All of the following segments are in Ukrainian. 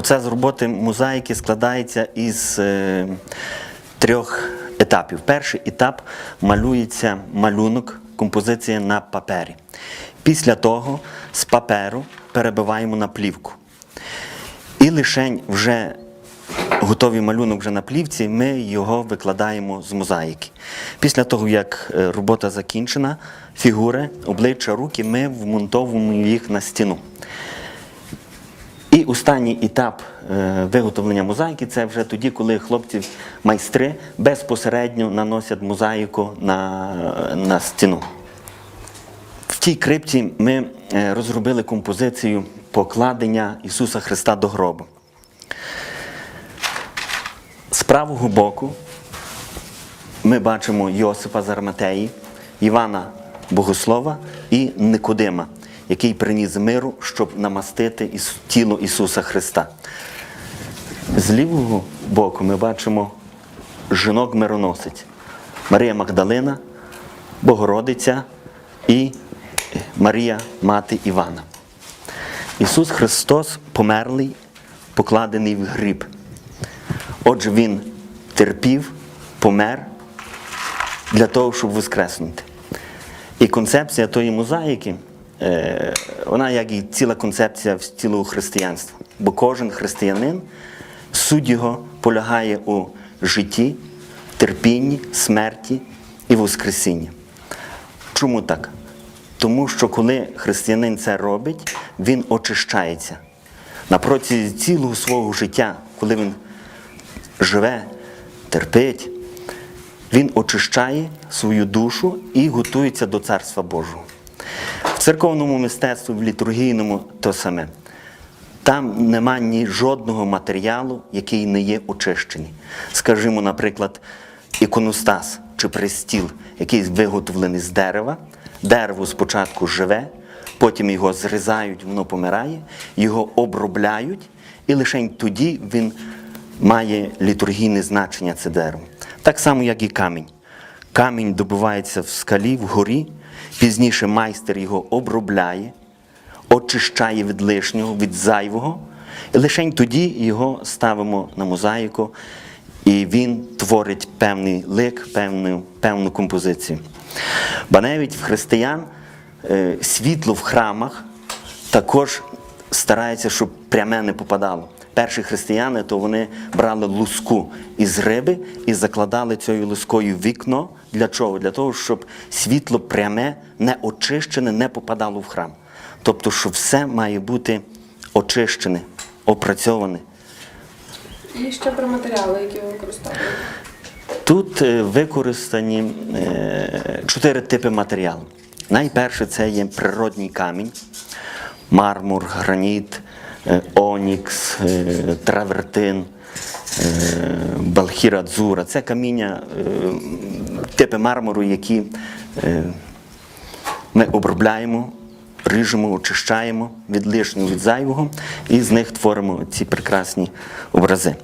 Процес роботи мозаїки складається із е, трьох етапів. Перший етап малюється малюнок, композиція на папері. Після того з паперу перебиваємо на плівку. І лишень вже готовий малюнок вже на плівці, ми його викладаємо з мозаїки. Після того, як е, робота закінчена, фігури, обличчя, руки, ми вмонтовуємо їх на стіну. І останній етап е, виготовлення мозаїки це вже тоді, коли хлопці майстри безпосередньо наносять мозаїку на, на стіну. В тій крипті ми е, розробили композицію покладення Ісуса Христа до гробу. З правого боку ми бачимо Йосипа з Арматеї, Івана Богослова і Никодима, який приніс миру, щоб намастити тіло Ісуса Христа. З лівого боку ми бачимо жінок-мироносець Марія Магдалина, Богородиця і Марія, мати Івана. Ісус Христос померлий, покладений в гріб. Отже, Він терпів, помер для того, щоб воскреснути. І концепція тої мозаїки, вона як і ціла концепція в цілого християнства. Бо кожен християнин, суть його полягає у житті, терпінні, смерті і воскресінні. Чому так? Тому що коли християнин це робить, він очищається. На протязі цілого свого життя, коли він живе, терпить, він очищає свою душу і готується до Царства Божого. Церковному мистецтві, в літургійному то саме. Там нема ні жодного матеріалу, який не є очищений. Скажімо, наприклад, іконостас чи престіл, який виготовлений з дерева. Дерево спочатку живе, потім його зрізають, воно помирає, його обробляють, і лише тоді він має літургійне значення це дерево. Так само, як і камінь. Камінь добувається в скалі, в горі, пізніше майстер його обробляє, очищає від лишнього, від зайвого, і лише тоді його ставимо на мозаїку, і він творить певний лик, певну, певну композицію. Бо навіть в християн е, світло в храмах також старається, щоб пряме не попадало. Перші християни, то вони брали луску із риби і закладали цією лускою вікно. Для чого? Для того, щоб світло пряме, не очищене, не попадало в храм. Тобто, що все має бути очищене, опрацьоване. І ще про матеріали, які ви використовуєте. Тут е, використані е, чотири типи матеріалу. Найперше це є природній камінь, мармур, граніт, онікс, е, травертин, е, балхіра дзура. Це каміння, е, типи мармуру, які е, ми обробляємо, ріжемо, очищаємо від лишнього, від зайвого, і з них творимо ці прекрасні образи.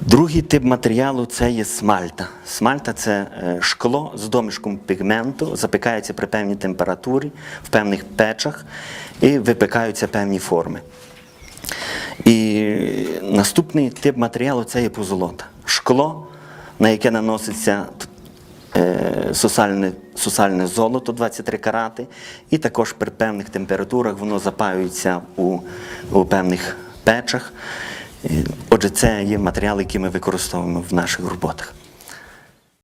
Другий тип матеріалу це є смальта. Смальта це е, шкло з домішком пігменту, запікається при певній температурі, в певних печах і випікаються певні форми. І наступний тип матеріалу це є позолота. Шкло, на яке наноситься е, сусальне, сусальне золото 23 карати, і також при певних температурах воно запаюється у, у певних печах. Е, Отже, це є матеріали, які ми використовуємо в наших роботах.